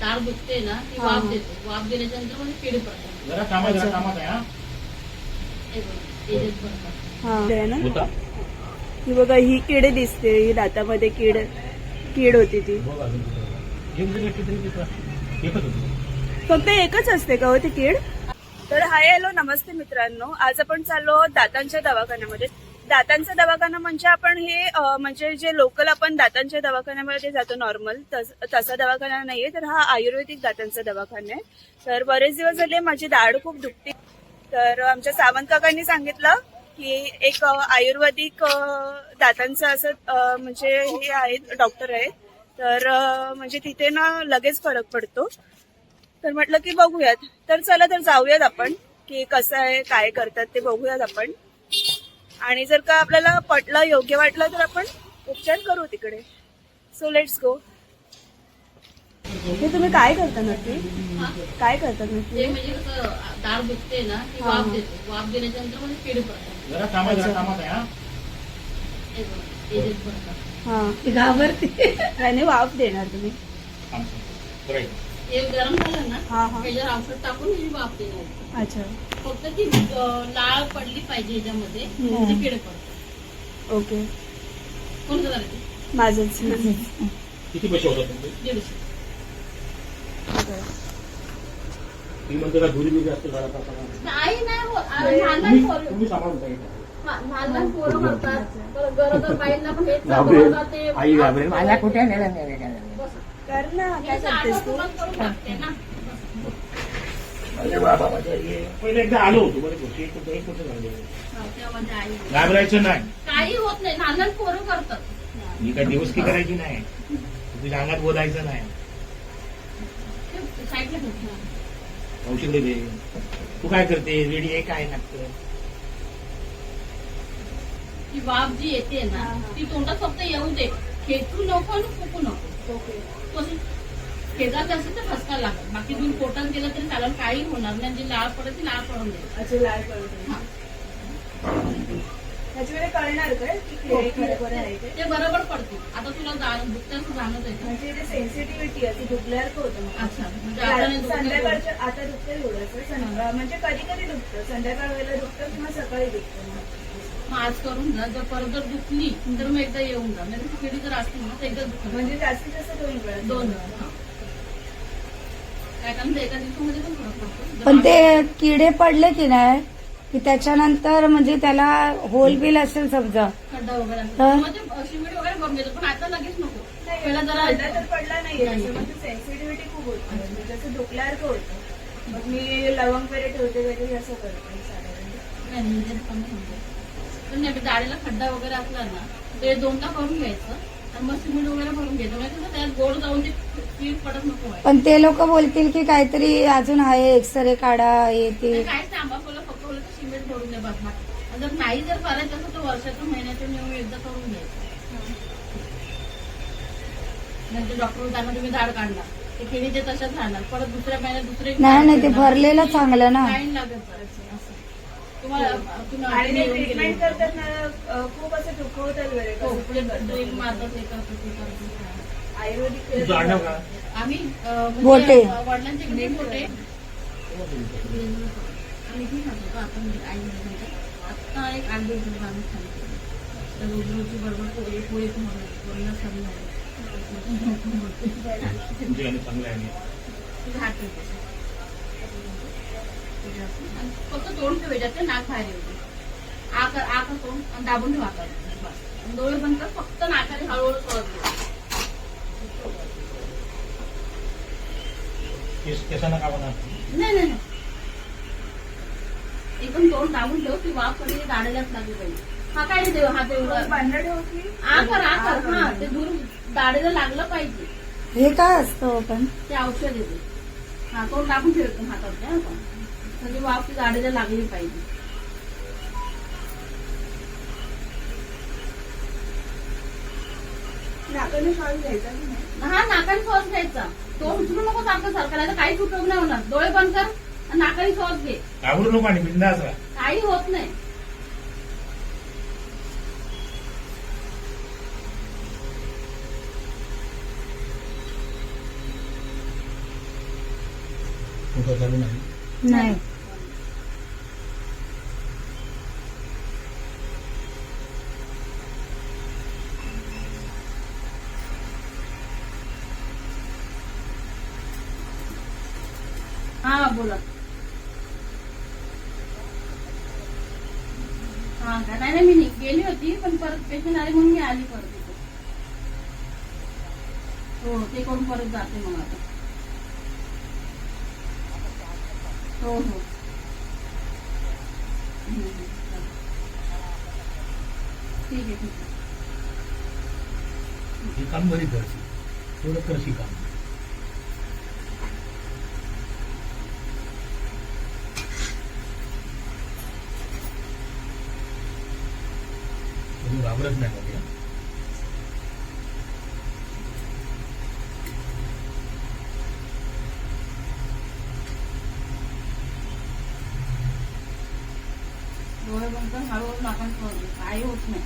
दाढ दुखते ना ती हा, वाफ हा. देते. वाफ दिल्याच्या नंतर म्हणजे किडे पडतात जरा जरा हा. हे बघा, याच्यात हा. आहे ना? होता? ही बघा ही कीड दिसते ही दातामध्ये कीड कीड होती ती. बघ अजून कुठं. एक जरी भेटली तरी तिथं एकच होती. फक्त एकच असते का हो ती कीड? तर हाय हॅलो नमस्ते मित्रांनो. आज आपण चाललो दातांच्या दवाखान्यामध्ये. दातांचा दवाखाना म्हणजे आपण हे म्हणजे जे लोकल आपण दातांच्या दवाखान्यामध्ये जातो नॉर्मल तसा दवाखाना नाहीये तर हा आयुर्वेदिक दातांचा दवाखाना आहे. तर बरेच दिवस झाले माझी दाढ खूप दुखते. तर आमच्या सावंत काकांनी सांगितलं की एक आयुर्वेदिक दातांचं असं म्हणजे हे आहेत डॉक्टर आहेत तर म्हणजे तिथे ना लगेच फरक पडतो. तर म्हटलं की बघूयात. तर चला तर जाऊयात आपण की कसं आहे काय करतात ते बघूयात आपण. आणि जर का आपल्याला पटलं योग्य वाटलं तर आपण उपचार करू तिकडे. सो लेट्स गो हे तुम्ही काय करता नक्की? काय करतात नक्की? ते म्हणजे कसं दाढ दुखते ना ती वाफ हा. देते. वाफ दिल्याच्या नंतर म्हणजे किडे पडतात जरा थांबा जरा थांबा ताई, हा. हे पडतात हा घाबरते. त्याने वाफ देणार तुम्ही. थांब, थांब. बरं आहे. हे गरम झालं ना हा हा त्याच्यावर औषध टाकून ही वाफ देणार अच्छा फक्त ती अं, लाळ पडली पाहिजे ह्याच्यामध्ये हम्म. म्हणजे किडे पडतात ओके कोण करायचे माझंच किती पैसे होतात तुमचे दीडशे ती म्हणते का धुरी बिरी असते झाला का काय? नाही नाही होत. आ, लहान लहान तुम्ही पोरं- तुम्ही सांभाळून ताई. हा, लहान लहान पोरं करतात तर गरोदर बाईंना पण हेच घाबरेल. सांगतात ते आई घाबरेल. मला कुठे नेलं नाही. कर ना काय करतेस तू? तुला करून टाकते ना. अरे बाबा माझ्या आई. पहिले एकदा आलो होतो बरे गोष्टी एक कुठं- एक कुठं झालं? हा, तेव्हा माझी आई घाबरायचं नाही. काही होत नाही लहान पोरं करतात. मी काय दिवस की करायची नाही. तुझ्या अंगात बोलायचं नाही. ते साईडला ठेव. औषध दे. तू काय करते? रेडी आहे काय लागतं ती वाफ जी येते ना हा, हा. ती तोंडात फक्त येऊ दे. खेचू नको आणि फुकू नको. ओके. खेळायचं असेल तर फसका लागत बाकी तुम्ही पोटात गेलं तरी चालेल काही होणार नाही. जी लाळ पडत ती लाळ पडून दे अच्छा लाल पडते हा. त्याच्यामध्ये कळणार काय की किडे खरोखर आहे ते? बरोबर पडते आता तुला जाण दुखत्याचं जाणत आहे म्हणजे ते सेन्सिटिव्हिटी आहे ती दुखल्यासारखं होतं. अच्छा म्हणजे आता दुखत. संध्याकाळच्या आता संध्या- म्हणजे कधी कधी दुखतं. संध्याकाळ वेळेला दुखतं किंवा सकाळी दुखतं. आज करून जा जर परत जर दुखली तर मग एकदा येऊन जा. नाही तर किडी जर असतील ना तर एकदा दुखत म्हणजे जास्तीत जास्त दोन वेळा. दोन वेळा, हा. काय कारण ते एका दिवसामध्ये पण फरक पडतो. जर पण ते किडे पडले की नाही की त्याच्यानंतर म्हणजे त्याला होल बिल असेल समजा. खड्डा वगैरे असेल. हा. मग ते सिमेंट वगैरे करून घेतो पण आता लगेच नको. पहिला जरा पडला तर पडला नाही. असं म्हणजे सेन्सिटिव्हिटी खूप होती. म्हणजे जसं दुखल्यासारखं होतं. मग मी लवंग वगैरे ठेवते वगैरे असं करते साधारण. नाही, नाही, म्हणजे कमी होतं. पण नाही दाढीला खड्डा वगैरे असला ना ते दोनदा करून घ्यायचं आणि मग सिमेंट वगैरे भरून घ्यायचं. म्हणजे कसं त्यात गोड जाऊन ते पीठ पडत नको. पण ते लोक बोलतील की काहीतरी अजून आहे एक्सरे काढा हे ते. ते काहीच नाही आंबा फुलं फक्त बोललं तर सिमेंट भरून दे बस आणि जर नाही जर करायचं असेल तर वर्षातून महिन्यातून येऊन एकदा करून घ्यायचं. नंतर डॉक्टर त्यांना तुम्ही दाढ काढला. ते केळी ते तशाच राहणार. परत दुसऱ्या महिन्यात दुसरे नाही नाही ते भरलेलं चांगलं ना. परत असं तुम्हाला तुम्ही आणि ते. ट्रीटमेंट खूप असं दुखवतात वगैरे ते आयुर्वेदिक आम्ही म्हणजे, वडिलांचे किती मोठे. आम्ही इथे खातो का आता म्हणजे आई म्हणजे आता एक आठ दिवस झाले आम्ही तर रोज रोजची बरोबर पोळी पोळी पण होणार पोळीला चांगलं आहे तुझं हात ठेवते. आणि फक्त तोंड ठेवायचे नाक बाहेर येऊ दे. आ कर आ कर तोंड आणि दाबून ठेवा डोळे बंद कर फक्त नाकाने हळूहळू का बनणार नाही? नाही नाही. एकदम तोंड दाबून ठेव ती वाफ कधी दाढेलाच लागली पाहिजे. हा काय नाही देव हा देव बंद ठेव की आ कर आ कर. हा ते दूर दाढेला लागलं पाहिजे. हे काय असतं पण? ते औषध येते हा तोंड दाबून ठेवतो हातात म्हणजे वाफ ती दाढेला लागली पाहिजे. नाकाने श्वास घ्यायचा की नाही? हा नाकाने श्वास घ्यायचा. तो उचलू नको सारखं सारखं नाही तर काहीच उपयोग नाही. होणार डोळे बंद कर आणि नाकाने श्वास घे. नको आणि बिंदास राहा. काही होत नाही. मोटर झाला नाही. नाही. हा बोला. हा का? नाही नाही मी नि- गेली होती पण परत पेशंट आले म्हणून मी आली परत इथे. हो ते करून परत जाते मग आता. हो हो. ठीक आहे ठीक आहे. हे काम बरी करशी थोडं करशी काम. तुम्ही घाबरत नाही का तिला? डोळे बंद कर हळूहळू नाकात सोडले काही होत नाही.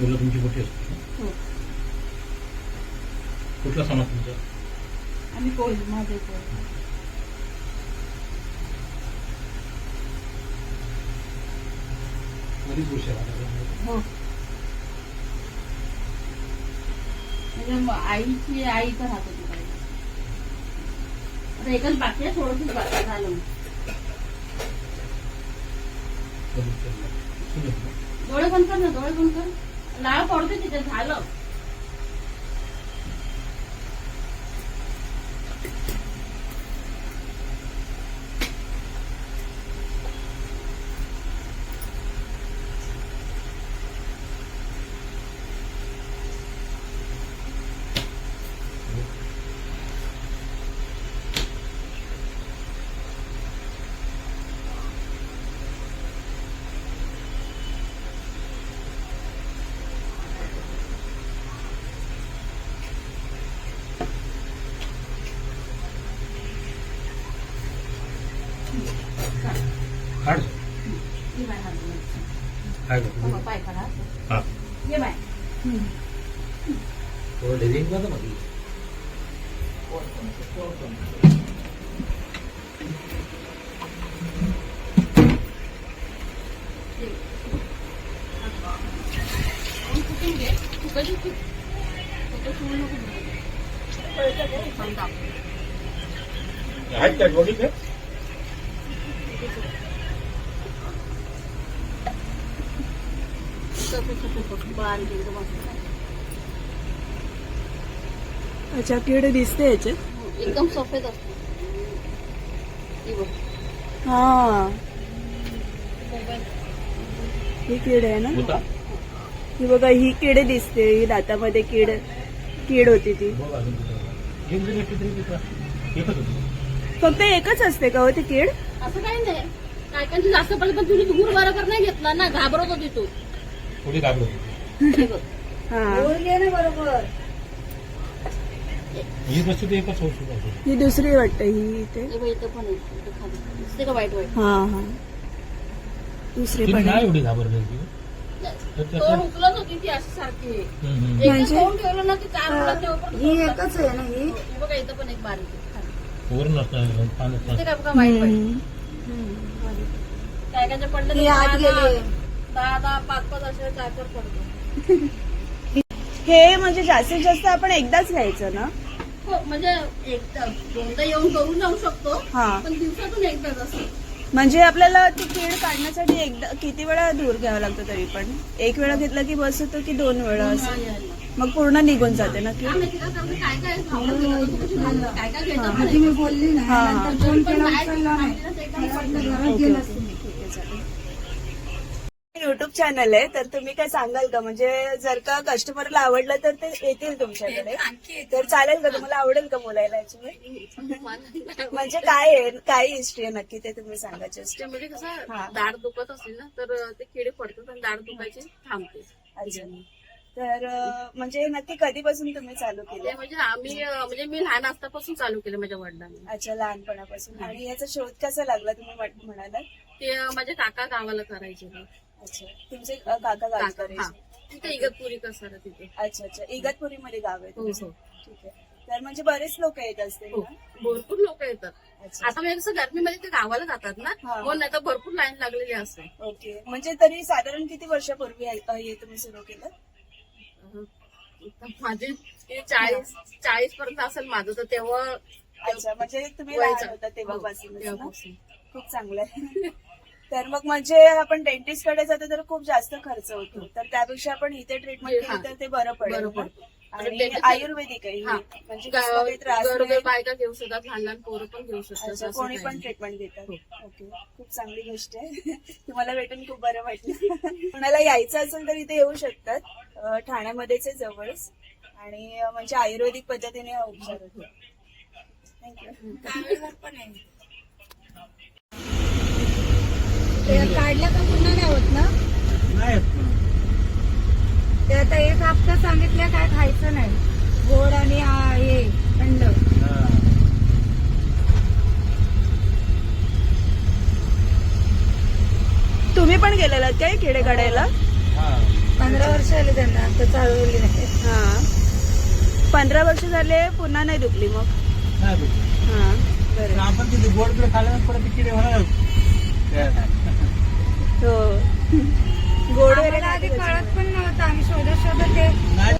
मुलं तुमची मोठी असते. हो. कुठला समाज तुमचा? आम्ही कोळी माझे कोळी बरीच गोष्ट हो. म्हणजे मग आईची आई तर राहत होती पहिला आता एकच बाकी आहे थोडंसंच बाकी झालं. डोळे बंद कर ना डोळे बंद कर. लाळ पडते तिथे झालं काढ ये बाय हात धुवून. काय बाबा, पाय काढा हा ये बाय थोडं डिझाईन बघा ना कुठून घे फुकट फुकट सोडू नको पण दाब. आहेत काय बघितले सफेद सफेद बघ, बारीक एकदम असं. अच्छा कीड दिसते याच्यात. हो, एकदम सफेद असते ही बघ. हा. ही कीड आहे ना? होता ही बघा ही कीड दिसते. ही दातामध्ये कीड कीड होती ती. होती. फक्त एकच असते का हो ती कीड? असं काही नाही. कायकांची जास्त पडली पण तुझी गुर बरोबर नाही घेतला ना? घाबरत होती तू. थोडी घाबरत हे. हा. बरोबर. ही एकच औषध आहे ही दुसरी वाटते ही इथे हे बघ, इथं पण आहे इथं खाली दिसते का वाईट वाईट हा हा दुसरी ती पण नाही आहे. एवढी घाबरली तर त्याचं होती अशी सारखी हम्म, हम्म. एकदा म्हणजे? तोंड ठेवलं ना ती चार मुलं तेव्हा पण ही एकच आहे ना ही. हे बघा इथं पण एक बारीक आहे, खाली. वरून असणार पाण्यात दिसते नसणार. का बघा वाईट वाईट हम्म. काय काय पडलं ती तर आत दहा- गेली. दहा दहा पाच पाच असे चार चार पडतो हे म्हणजे जास्तीत जास्त आपण एकदाच घ्यायचं ना? हो म्हणजे एकदा दोनदा येऊन करून जाऊ शकतो हा. पण दिवसातून एकदाच असं. म्हणजे आपल्याला ती कीड काढण्यासाठी एकदा किती वेळा दूर घ्यावं लागतं तरी पण? एक वेळा घेतला की बस होतो की दोन वेळा असं. मग पूर्ण निघून जाते ना कीड का काय काय काय काय घेतात आधी मी बोलली ना हा. नंतर फोन केला उचलला नाही. घरात गेला. तुम्ही ठीक आहे, चालेल. युट्यूब चॅनल आहे तर तुम्ही काय सांगाल का? म्हणजे जर का कस्टमरला आवडलं तर ते येतील तुमच्याकडे. तर चालेल का? तुम्हाला आवडेल का बोलायला म्हणजे काय आहे? काय हिस्ट्री आहे नक्की ते तुम्ही सांगायचे म्हणजे. कसं दाढ दुखत असली ना तर ते किडे पडतात आणि दाढ दुखायची थांबते. तर म्हणजे नक्की कधीपासून तुम्ही चालू केलं? म्हणजे आम्ही म्हणजे मी लहान असतापासून चालू केलं माझ्या वडिलांनी. अच्छा लहानपणापासून. आणि याचा शोध कसा लागला तुम्ही म्हण- म्हणालात? ते अं, माझे काका गावाला करायचे. अच्छा. तुमचे अं, काका गावी काका हा. करायचे तिथे इगतपुरी कसारा तिथे. अच्छा अच्छा. इगतपुरीमध्ये गाव आहे हो तुमचं. हो. ठीक आहे. तर म्हणजे बरेच लोक येत असतील हो. ना? भरपूर लोक येतात. अच्छा. आता म्हणजे कसं गरमीमध्ये ते गावाला जातात ना हा. म्हणून आता भरपूर लाईन लागलेली असते. ओके. म्हणजे तरी साधारण किती वर्षापूर्वी हे हे तुम्ही सुरू केलं? अं, माझे चाळीस चाळीस पर्यंत असेल माझं तर तेव्हा अच्छा. म्हणजे तुम्ही वय लहान चा- होता तेव्हापासून तेव्हापासून. खूप चांगलं आहे. तर मग म्हणजे आपण डेंटिस्टकडे जातो तर खूप जास्त खर्च होतो तर त्यापेक्षा आपण इथे ट्रीटमेंट हा. केली तर ते बरं पडेल. आणि dentist- आयुर्वेदिक आहे हा. ही. म्हणजे कसला काही त्रास गरोदर नाही. बायका घेऊ शकतात लहान लहान पोरं पण घेऊ शकतात अच्छा असं कोणी काही पण नाही. ट्रीटमेंट घेतात हो. ओके खूप चांगली गोष्ट आहे तुम्हाला भेटून खूप बरं वाटलं कोणाला यायचं असेल तर इथे येऊ शकतात अं, ठाण्यामध्येच आहे जवळच आणि अं, म्हणजे आयुर्वेदिक पद्धतीने हा उपचार होतो थँक्यू ते काढलं का पुन्हा नाही होत ना? नाही ते आता एक हप्ता सांगितलं काय खायचं नाही. गोड आणि हे थंड. तुम्ही पण गेलेलात काय खेडे काढायला हा. पंधरा वर्ष आले त्यांना आता चालवली नाही. हा. पंधरा वर्ष झाले पुन्हा नाही दुखली मग? नाही भेटत. हा तर बरं आपण तिथे गोड बिड खाल्यानंतर परत किडे होणार. हो. गोड वगैरे आधी कळत पण नव्हतं. आम्ही शोधत शोधत ते